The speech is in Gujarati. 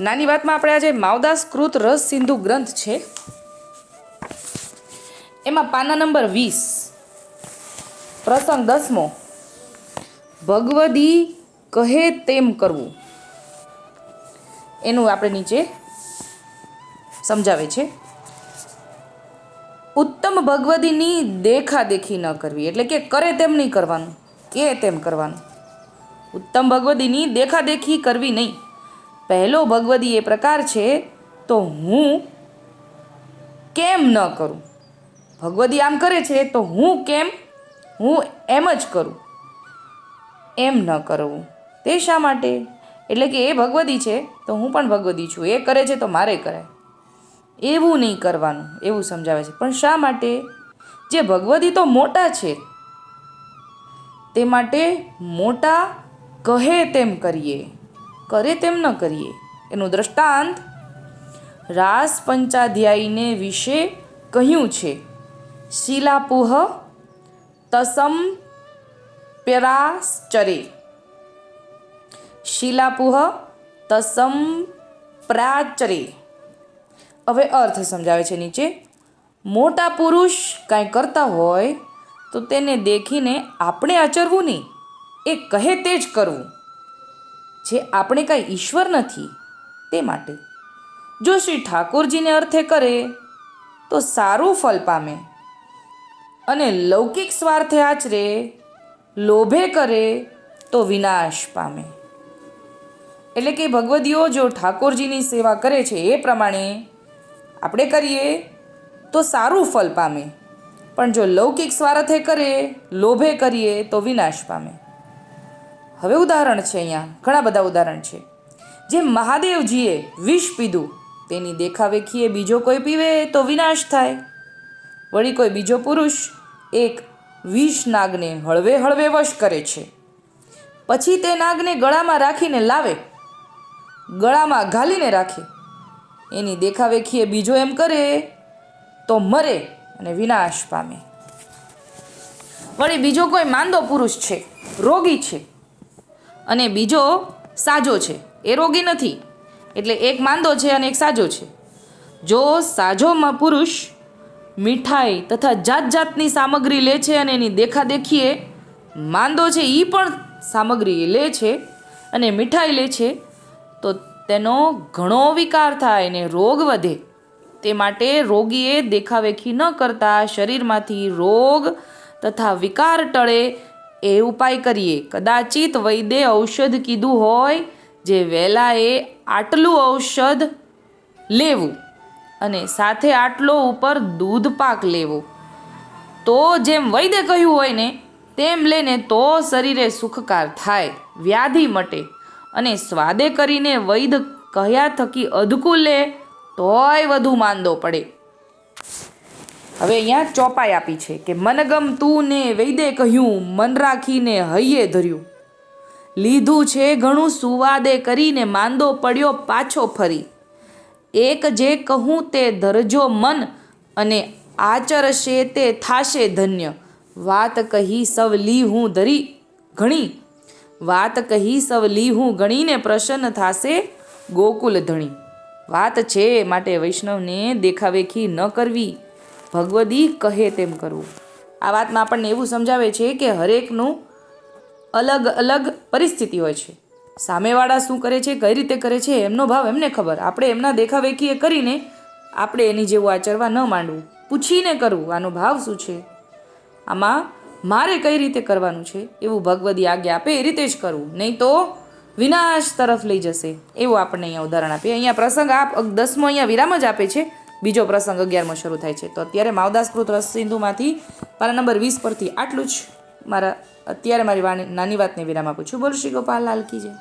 નાની વાતમાં આપણે આજે માવદાસ કૃત રસ સિંધુ ગ્રંથ છે. એમાં પાના નંબર વીસ. પ્રસંગ દસમો. ભગવદી કહે તેમ કરવું. એનું આપણે નીચે સમજાવે છે. ઉત્તમ ભગવદીની દેખાદેખી ન કરવી, એટલે કે કરે તેમ નહીં કરવાનું કે તેમ કરવાનું. ઉત્તમ ભગવદીની દેખાદેખી કરવી નહીં. પહેલો ભગવદી એ પ્રકાર છે, તો હું કેમ ન કરું? ભગવદી આમ કરે છે, તો હું કેમ? હું એમ જ કરું. એમ ન કરવું. તે શા માટે? એટલે કે એ ભગવદી છે, તો હું પણ ભગવદી છું. એ કરે છે, તો મારે કરાય એવું નહીં કરવાનું, એવું સમજાવે છે. પણ શા માટે? જે ભગવદી તો મોટા છે, તે માટે મોટા કહે તેમ કરીએ. કરે તેમ ન કરીએ. એનું દ્રષ્ટાંત રાસ પંચાધ્યાયીને વિશે કહ્યું છે. શિલાપુહ તસમ પ્યરાશ્ચરે. શિલાપુહ તસમ પ્રાચરે હવે અર્થ સમજાવે છે નીચે. મોટા પુરુષ કાંઈ કરતા હોય તો તેને દેખીને આપણે આચરવું નહીં. એ કહે તે જ કરવું. જે આપણે કાંઈ ઈશ્વર નથી, તે માટે. જો શ્રી ઠાકોરજીને અર્થે કરે, તો સારું ફલ પામે. અને લૌકિક સ્વાર્થે આચરે, લોભે કરે, તો વિનાશ પામે. એટલે કે ભગવદીઓ જો ઠાકોરજીની સેવા કરે છે એ પ્રમાણે આપણે કરીએ, તો સારું ફલ પામે. પણ જો લૌકિક સ્વાર્થે કરે, લોભે કરીએ, તો વિનાશ પામે. હવે ઉદાહરણ છે અહીંયા. ઘણા બધા ઉદાહરણ છે. જેમ મહાદેવજીએ વિષ પીધું, તેની દેખાવેખીએ બીજો કોઈ પીવે તો વિનાશ થાય. વળી કોઈ બીજો પુરુષ એક વિષ નાગને હળવે હળવે વશ કરે છે. પછી તે નાગને ગળામાં રાખીને લાવે. ગળામાં ઘાલીને રાખે. એની દેખાવેખીએ બીજો એમ કરે તો મરે અને વિનાશ પામે. વળી બીજો કોઈ માંદો પુરુષ છે, રોગી છે અને બીજો સાજો છે. એ રોગી નથી. એટલે એક માંદો છે અને એક સાજો છે. જો સાજોમાં પુરુષ મીઠાઈ તથા જાત જાતની સામગ્રી લે છે અને એની દેખાદેખીએ માંદો છે એ પણ સામગ્રી લે છે અને મીઠાઈ લે છે, તો તેનો ઘણો વિકાર થાય ને રોગ વધે. તે માટે રોગીએ દેખાવેખી ન કરતા શરીરમાંથી રોગ તથા વિકાર ટળે એ ઉપાય કરીએ. કદાચિત વૈદ્ય ઔષધ કીધું હોય જે વહેલાએ આટલું ઔષધ લેવું અને સાથે આટલો ઉપર દૂધ પાક લેવો. તો જેમ વૈદ્ય કહ્યું હોય ને, તેમ લેને તો શરીરે સુખકાર થાય, વ્યાધિ મટે અને સ્વાદે કરીને વૈદ કહ્યા થકી અધકું લે, તોય વધુ માંદો પડે. હવે અહીંયા ચોપાઈ આપી છે કે મનગમ તું ને વૈદે કહ્યું, મન રાખીને હૈયે ધર્યું. લીધું છે ઘણું સુવાદે કરીને માંદો પડ્યો પાછો ફરી. એક જે કહું તે ધરજો મન અને આચરશે તે થાશે ધન્ય. વાત કહી સવ લી હું ધરી ઘણી. વાત કહી સવ લી હું ગણીને પ્રસન્ન થાશે ગોકુલ ધણી. વાત છે માટે વૈષ્ણવને દેખાવેખી ન કરવી. ભગવદી કહે તેમ કરવું. આ વાતમાં આપણને એવું સમજાવે છે કે હરેકનું અલગ અલગ પરિસ્થિતિ હોય છે. સામેવાળા શું કરે છે, કઈ રીતે કરે છે, એમનો ભાવ એમને ખબર. આપણે એમના દેખાવેખીએ કરીને આપણે એની જેવું આચરવા ન માંડવું. પૂછીને કરવું, આનો ભાવ શું છે? આમાં મારે કઈ રીતે કરવાનું છે? એવું ભગવદી આજ્ઞા આપે એ રીતે જ કરવું. નહીં તો વિનાશ તરફ લઈ જશે. એવું આપણને અહીંયા ઉદાહરણ આપીએ અહીંયા પ્રસંગ આપ દસમો અહીંયા વિરામ જ આપે છે. બીજો પ્રસંગ અગિયારમો શરૂ થાય છે. તો અત્યારે માવદાસકૃત રસ સિંધુમાંથી પાના નંબર વીસ પરથી આટલું જ મારા, અત્યારે મારી નાની વાતને વિરામ આપું છું. બોલ શ્રી ગોપાલ લાલ કી જય